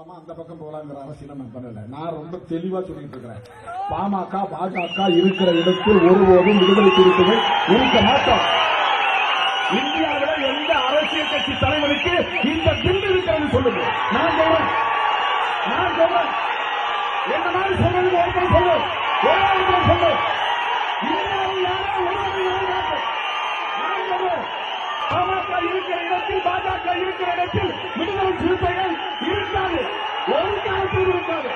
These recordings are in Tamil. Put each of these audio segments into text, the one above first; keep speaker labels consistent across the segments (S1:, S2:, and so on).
S1: பாமா அந்த பக்கம் போலாங்கிற அரசியல் நான் பண்ணல. நான் ரொம்ப தெளிவா சொல்லிட்டு இருக்கிறேன். பாமக பாஜக இருக்கிற இடத்தில் ஒருபோதும் விடுதலை குறிப்புகள் இருக்க மாட்டோம். இந்தியாவில் எந்த அரசியல் கட்சி தலைவருக்கு இந்த பில் இருக்கிறது சொல்லுங்க. நான் சொல்றேன். நான் சொல்றேன். என்ன மாதிரி சொல்றது ஒருத்தர் சொல்லு. ஒரே ஒருத்தர் சொல்லு. இந்தியாவில் யாரும் ஒருவர் நான் சொல்றேன். பாமக இருக்கிற இடத்தில் பாஜக இருக்கிற இடத்தில் விடுதலை சிறுத்தைகள் இருக்காது. ஒரு காலத்தில் இருக்காது.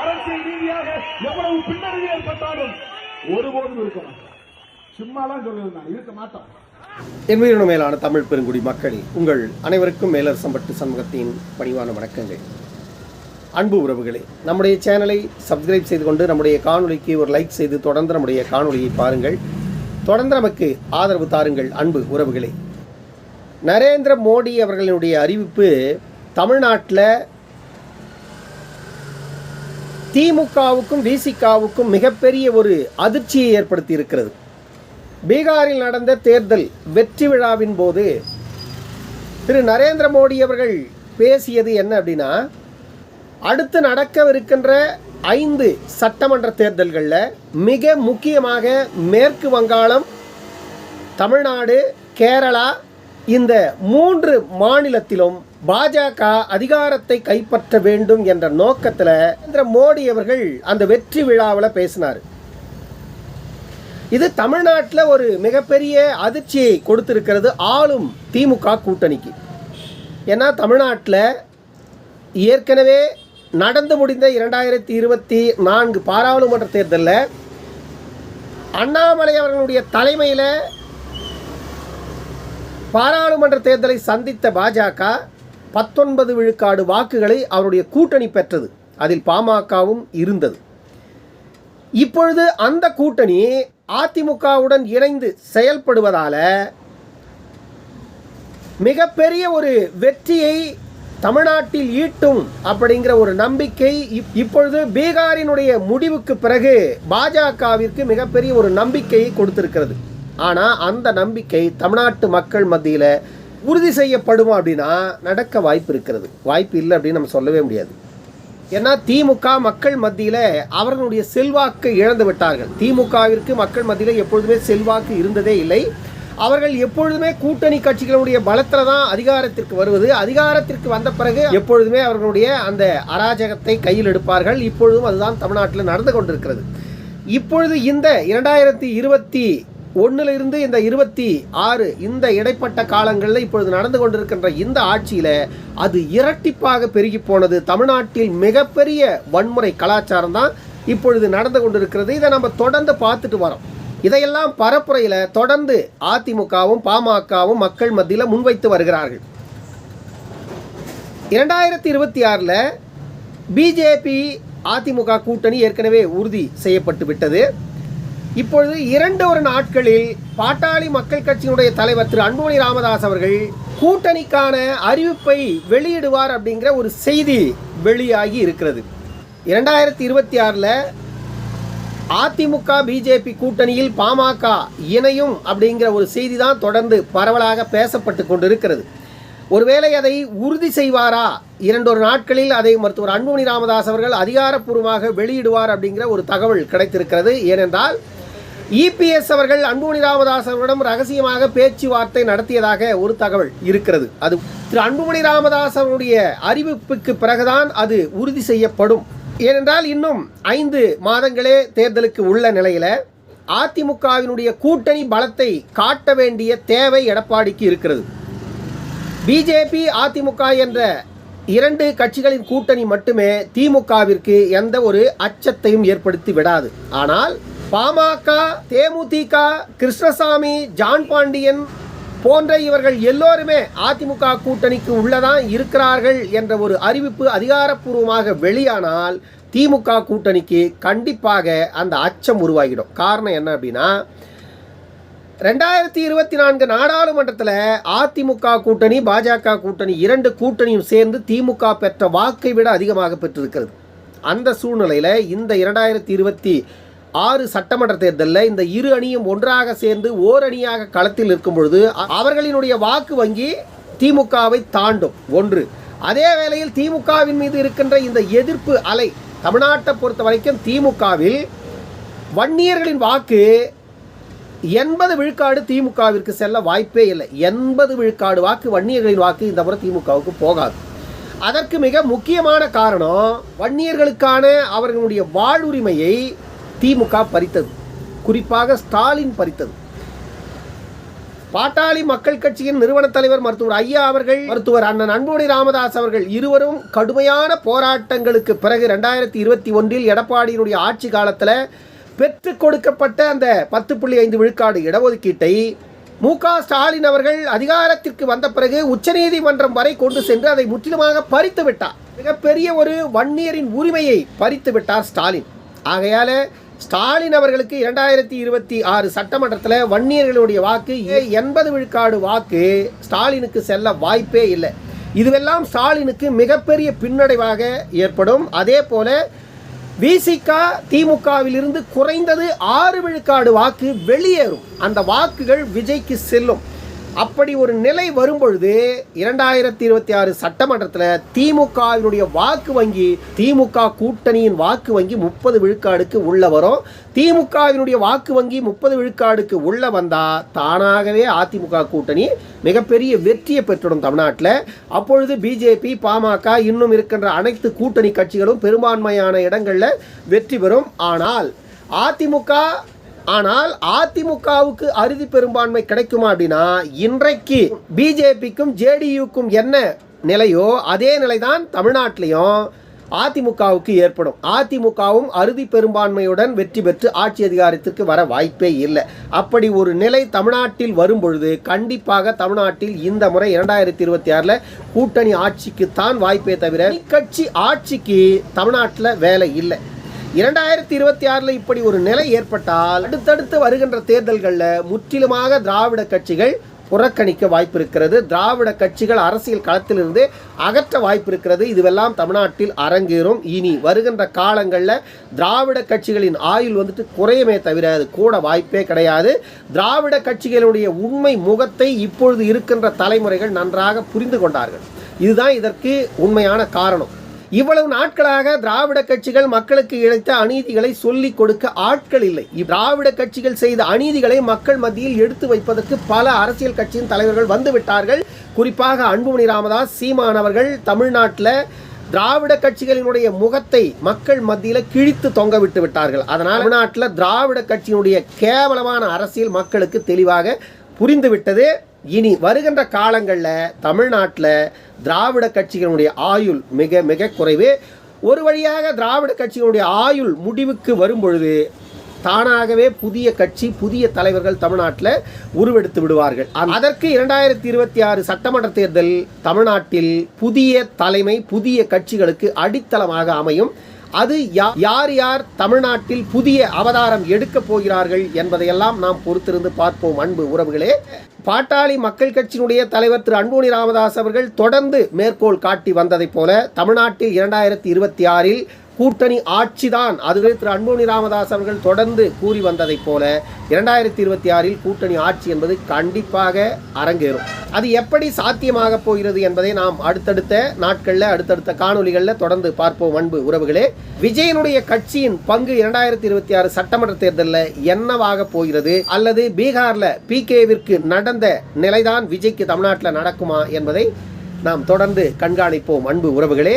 S1: அரசியல் ரீதியாக எவ்வளவு பின்னடைவு ஏற்பட்டாலும் ஒருபோதும் இருக்க மாட்டோம் சும்மாலாம் சொல்லுறது நான் இருக்க மாட்டோம்.
S2: என் மேலான தமிழ் பெருங்குடி மக்கள் உங்கள் அனைவருக்கும் மேலரசம்பட்டு சமூகத்தின் பணிவான வணக்கங்கள். அன்பு உறவுகளே நம்முடைய சேனலை சப்ஸ்கிரைப் செய்து கொண்டு நம்முடைய காணொலிக்கு ஒரு லைக் செய்து தொடர்ந்து நம்முடைய காணொலியை பாருங்கள். தொடர்ந்து நமக்கு ஆதரவு தாருங்கள் அன்பு உறவுகளே. நரேந்திர மோடி அவர்களுடைய அறிவிப்பு தமிழ்நாட்டில் திமுகவுக்கும் விசிகாவுக்கும் மிகப்பெரிய ஒரு அதிர்ச்சியை ஏற்படுத்தி இருக்கிறது பீகாரில் நடந்த தேர்தல் வெற்றி விழாவின் போது திரு நரேந்திர மோடி அவர்கள் பேசியது என்ன அப்படின்னா அடுத்து நடக்கவிருக்கின்ற ஐந்து சட்டமன்ற தேர்தல்களில் மிக முக்கியமாக மேற்கு வங்காளம் தமிழ்நாடு கேரளா இந்த மூன்று மாநிலத்திலும் பாஜக அதிகாரத்தை கைப்பற்ற வேண்டும் என்ற நோக்கத்தில் நரேந்திர மோடி அவர்கள் அந்த வெற்றி விழாவில் பேசினார். இது தமிழ்நாட்டில் ஒரு மிகப்பெரிய அதிர்ச்சியை கொடுத்திருக்கிறது ஆளும் திமுக கூட்டணிக்கு. ஏன்னா தமிழ்நாட்டில் ஏற்கனவே நடந்து முடிந்த இரண்டாயிரத்தி இருபத்தி நான்கு பாராளுமன்ற தேர்தலில் அண்ணாமலை அவர்களுடைய தலைமையில் பாராளுமன்ற தேர்தலை சந்தித்த பாஜக பத்தொன்பது விழுக்காடு வாக்குகளை அவருடைய கூட்டணி பெற்றது. அதில் பாமகவும் இருந்தது. இப்பொழுது அந்த கூட்டணி அதிமுகவுடன் இணைந்து செயல்படுவதால மிகப்பெரிய ஒரு வெற்றியை தமிழ்நாட்டில் ஈட்டும் அப்படிங்கிற ஒரு நம்பிக்கை இப்- இப்பொழுது பீகாரினுடைய முடிவுக்கு பிறகு பாஜகவிற்கு மிகப்பெரிய ஒரு நம்பிக்கையை கொடுத்திருக்கிறது. ஆனால் அந்த நம்பிக்கை தமிழ்நாட்டு மக்கள் மத்தியில் உறுதி செய்யப்படுமா அப்படின்னா நடக்க வாய்ப்பு இருக்கிறது. வாய்ப்பு இல்லை அப்படின்னு நம்ம சொல்லவே முடியாது. ஏன்னா திமுக மக்கள் மத்தியில் அவர்களுடைய செல்வாக்கை இழந்து விட்டார்கள். திமுகவிற்கு மக்கள் மத்தியில் எப்பொழுதுமே செல்வாக்கு இருந்ததே இல்லை. அவர்கள் எப்பொழுதுமே கூட்டணி கட்சிகளுடைய பலத்தில் தான் அதிகாரத்திற்கு வருவது. அதிகாரத்திற்கு வந்த பிறகு எப்பொழுதுமே அவர்களுடைய அந்த அராஜகத்தை கையில் எடுப்பார்கள். இப்பொழுதும் அதுதான் தமிழ்நாட்டில் நடந்து கொண்டிருக்கிறது. இப்பொழுது இந்த இரண்டாயிரத்தி இருபத்தி ஒன்றுல இருந்து இந்த இருபத்தி ஆறு இந்த இடைப்பட்ட காலங்களில் இப்பொழுது நடந்து கொண்டிருக்கின்ற இந்த ஆட்சியில் அது இரட்டிப்பாக பெருகி போனது. தமிழ்நாட்டில் மிகப்பெரிய வன்முறை கலாச்சாரம் தான் இப்பொழுது நடந்து கொண்டிருக்கிறது. இதை நம்ம தொடர்ந்து பார்த்துட்டு வரோம். இதையெல்லாம் பரப்புரையில் தொடர்ந்து அதிமுகவும் பாமகவும் மக்கள் மத்தியில் முன்வைத்து வருகிறார்கள். இரண்டாயிரத்தி இருபத்தி ஆறில் பிஜேபி அதிமுக கூட்டணி ஏற்கனவே உறுதி செய்யப்பட்டு விட்டது. இப்பொழுது இரண்டு ஒரு நாட்களில் பாட்டாளி மக்கள் கட்சியினுடைய தலைவர் திரு அன்புமணி ராமதாஸ் அவர்கள் கூட்டணிக்கான அறிவிப்பை வெளியிடுவார் அப்படிங்கிற ஒரு செய்தி வெளியாகி இருக்கிறது. இரண்டாயிரத்தி இருபத்தி ஆறில் அதிமுக பிஜேபி கூட்டணியில் பாமக இணையும் அப்படிங்கிற ஒரு செய்தி தான் தொடர்ந்து பரவலாக பேசப்பட்டு கொண்டிருக்கிறது. ஒருவேளை அதை உறுதி செய்வாரா? இரண்டொரு நாட்களில் அதை மருத்துவர் அன்புமணி ராமதாஸ் அவர்கள் அதிகாரப்பூர்வமாக வெளியிடுவார் அப்படிங்கிற ஒரு தகவல் கிடைத்திருக்கிறது. ஏனென்றால் இபிஎஸ் அவர்கள் அன்புமணி ராமதாஸ் அவர்களிடம் ரகசியமாக பேச்சுவார்த்தை நடத்தியதாக ஒரு தகவல் இருக்கிறது. அது திரு அன்புமணி ராமதாஸ் அவருடைய அறிவிப்புக்கு பிறகுதான் அது உறுதி செய்யப்படும். ஏனென்றால் இன்னும் ஐந்து மாதங்களே தேர்தலுக்கு உள்ள நிலையில அதிமுகவினுடைய கூட்டணி பலத்தை காட்ட வேண்டிய தேவை எடப்பாடிக்கு இருக்கிறது. பிஜேபி அதிமுக என்ற இரண்டு கட்சிகளின் கூட்டணி மட்டுமே திமுகவிற்கு எந்த ஒரு அச்சத்தையும் ஏற்படுத்தி விடாது. ஆனால் பாமக தேமுதிக கிருஷ்ணசாமி ஜான் பாண்டியன் போன்ற இவர்கள் எல்லோருமே அதிமுக கூட்டணிக்கு உள்ளதான் இருக்கிறார்கள் என்ற ஒரு அறிவிப்பு அதிகாரப்பூர்வமாக வெளியானால் திமுக கூட்டணிக்கு கண்டிப்பாக அந்த அச்சம் உருவாகிடும். காரணம் என்ன அப்படின்னா ரெண்டாயிரத்தி இருபத்தி நான்கு நாடாளுமன்றத்தில் அதிமுக கூட்டணி பாஜக கூட்டணி இரண்டு கூட்டணியும் சேர்ந்து திமுக பெற்ற வாக்கை விட அதிகமாக பெற்றிருக்கிறது. அந்த சூழ்நிலையில் இந்த இரண்டாயிரத்தி இருபத்தி ஆறு சட்டமன்ற தேர்தலில் இந்த இரு அணியும் ஒன்றாக சேர்ந்து ஓர் அணியாக களத்தில் இருக்கும் பொழுது அ- அவர்களினுடைய வாக்கு வங்கி திமுகவை தாண்டும். ஒன்று. அதே வேளையில் திமுகவின் மீது இருக்கின்ற இந்த எதிர்ப்பு அலை தமிழ்நாட்டை பொறுத்த வரைக்கும் திமுகவில் வன்னியர்களின் வாக்கு எண்பது விழுக்காடு திமுகவிற்கு செல்ல வாய்ப்பே இல்லை. எண்பது விழுக்காடு வாக்கு வன்னியர்களின் வாக்கு இந்த முறை திமுகவுக்கு போகாது. அதற்கு மிக முக்கியமான காரணம் வன்னியர்களுக்கான அவர்களுடைய வாழ்வுரிமையை திமுக பறித்தது. குறிப்பாக ஸ்டாலின் பறித்தது. பாட்டாளி மக்கள் கட்சியின் நிறுவன தலைவர் மருத்துவர் ஐயா அவர்கள் மருத்துவர் அண்ணன் அன்புமணி ராமதாஸ் அவர்கள் இருவரும் கடுமையான போராட்டங்களுக்கு பிறகு ரெண்டாயிரத்தி இருபத்தி ஒன்றில் எடப்பாடியினுடைய ஆட்சி காலத்தில் பெற்றுக் கொடுக்கப்பட்ட அந்த பத்து புள்ளி ஐந்து விழுக்காடு இடஒதுக்கீட்டை மு க ஸ்டாலின் அவர்கள் அதிகாரத்திற்கு வந்த பிறகு உச்சநீதிமன்றம் வரை கொண்டு சென்று அதை முற்றிலுமாக பறித்து விட்டார். மிகப்பெரிய ஒரு வன்னியரின் உரிமையை பறித்து விட்டார் ஸ்டாலின். ஆகையால் ஸ்டாலின் அவர்களுக்கு இரண்டாயிரத்தி இருபத்தி ஆறு சட்டமன்றத்தில் வன்னியர்களுடைய வாக்கு எண்பது விழுக்காடு வாக்கு ஸ்டாலினுக்கு செல்ல வாய்ப்பே இல்லை. இதுவெல்லாம் ஸ்டாலினுக்கு மிகப்பெரிய பின்னடைவாக ஏற்படும். அதே போல விசிகா திமுகவிலிருந்து குறைந்தது ஆறு விழுக்காடு வாக்கு வெளியேறும். அந்த வாக்குகள் விஜய்க்கு செல்லும். அப்படி ஒரு நிலை வரும்பொழுது இரண்டாயிரத்தி இருபத்தி ஆறு சட்டமன்றத்தில் திமுகவினுடைய வாக்கு வங்கி திமுக கூட்டணியின் வாக்கு வங்கி முப்பது விழுக்காடுக்கு உள்ள வரும். திமுகவினுடைய வாக்கு வங்கி முப்பது விழுக்காடுக்கு உள்ள வந்தா தானாகவே அதிமுக கூட்டணி மிகப்பெரிய வெற்றியை பெற்றுடும் தமிழ்நாட்டில். அப்பொழுது பிஜேபி பாமக இன்னும் இருக்கின்ற அனைத்து கூட்டணி கட்சிகளும் பெரும்பான்மையான இடங்களில் வெற்றி பெறும். ஆனால் அதிமுக ஆனால் அதிமுகவுக்கு அறுதி பெரும்பான்மை கிடைக்குமா அப்படின்னா இன்றைக்கு பிஜேபிக்கும் ஜேடியுக்கும் என்ன நிலையோ அதே நிலைதான் தமிழ்நாட்டிலையும் அதிமுகவுக்கு ஏற்படும். அதிமுகவும் அறுதி பெரும்பான்மையுடன் வெற்றி பெற்று ஆட்சி அதிகாரத்திற்கு வர வாய்ப்பே இல்லை. அப்படி ஒரு நிலை தமிழ்நாட்டில் வரும் பொழுது கண்டிப்பாக தமிழ்நாட்டில் இந்த முறை இரண்டாயிரத்தி இருபத்தி ஆறில் கூட்டணி ஆட்சிக்கு தான் வாய்ப்பே தவிர கட்சி ஆட்சிக்கு தமிழ்நாட்டில் வேலை இல்லை. இரண்டாயிரத்தி இருபத்தி ஆறில் இப்படி ஒரு நிலை ஏற்பட்டால் அடுத்தடுத்து வருகின்ற தேர்தல்களில் முற்றிலுமாக திராவிட கட்சிகள் புறக்கணிக்க வாய்ப்பு இருக்கிறது திராவிட கட்சிகள் அரசியல் களத்திலிருந்து அகற்ற வாய்ப்பு இருக்கிறது இதுவெல்லாம் தமிழ்நாட்டில் அரங்கேறும். இனி வருகின்ற காலங்களில் திராவிட கட்சிகளின் ஆயுள் வந்துட்டு குறையுமே தவிர அது கூட வாய்ப்பே கிடையாது. திராவிட கட்சிகளுடைய உண்மை முகத்தை இப்பொழுது இருக்கின்ற தலைமுறைகள் நன்றாக புரிந்து கொண்டார்கள். இதுதான் இதற்கு உண்மையான காரணம். இவ்வளவு நாட்களாக திராவிட கட்சிகள் மக்களுக்கு இழைத்த அநீதிகளை சொல்லிக் கொடுக்க ஆட்கள் இல்லை. திராவிட கட்சிகள் செய்த அநீதிகளை மக்கள் மத்தியில் எடுத்து வைப்பதற்கு பல அரசியல் கட்சியின் தலைவர்கள் வந்துவிட்டார்கள். குறிப்பாக அன்புமணி ராமதாஸ் சீமான் அவர்கள் தமிழ்நாட்டில் திராவிட கட்சிகளினுடைய முகத்தை மக்கள் மத்தியில் கிழித்து தொங்க விட்டு விட்டார்கள். அதனால் தமிழ்நாட்டில் திராவிட கட்சியினுடைய கேவலமான அரசியல் மக்களுக்கு தெளிவாக புரிந்துவிட்டது இனி வருகின்ற காலங்களில் தமிழ்நாட்டில் திராவிட கட்சிகளுடைய ஆயுள் மிக மிக குறைவு. ஒரு வழியாக திராவிட கட்சிகளுடைய ஆயுள் முடிவுக்கு வரும் பொழுது தானாகவே புதிய கட்சி புதிய தலைவர்கள் தமிழ்நாட்டில் உருவெடுத்து விடுவார்கள். அதற்கு இரண்டாயிரத்தி இருபத்தி ஆறு சட்டமன்ற தேர்தல் தமிழ்நாட்டில் புதிய தலைமை புதிய கட்சிகளுக்கு அடித்தளமாக அமையும். அது யா- யார் யார் தமிழ்நாட்டில் புதிய அவதாரம் எடுக்க போகிறார்கள் என்பதையெல்லாம் நாம் பொறுத்திருந்து பார்ப்போம் அன்பு உறவுகளே. பாட்டாளி மக்கள் கட்சியினுடைய தலைவர் திரு அன்புமணி ராமதாஸ் அவர்கள் தொடர்ந்து மேற்கோள் காட்டி வந்ததைப் போல தமிழ்நாட்டில் இரண்டாயிரத்தி இருபத்தி ஆறில் கூட்டணி ஆட்சிதான். அதுவே திரு அன்புமணி ராமதாஸ் அவர்கள் தொடர்ந்து கூறி வந்ததைப் போல இரண்டாயிரத்தி இருபத்தி ஆறில் கூட்டணி ஆட்சி என்பது கண்டிப்பாக அரங்கேறும். அது எப்படி சாத்தியமாக போகிறது என்பதை நாம் அடுத்தடுத்த நாட்களில் அடுத்தடுத்த காணொளிகளில் தொடர்ந்து பார்ப்போம் அன்பு உறவுகளே. விஜயனுடைய கட்சியின் பங்கு இரண்டாயிரத்தி இருபத்தி ஆறு சட்டமன்ற தேர்தலில் என்னவாக போகிறது? அல்லது பீகார்ல பிகேவிற்கு நடந்த நிலைதான் விஜய்க்கு தமிழ்நாட்டில் நடக்குமா என்பதை நாம் தொடர்ந்து கண்காணிப்போம் அன்பு உறவுகளே.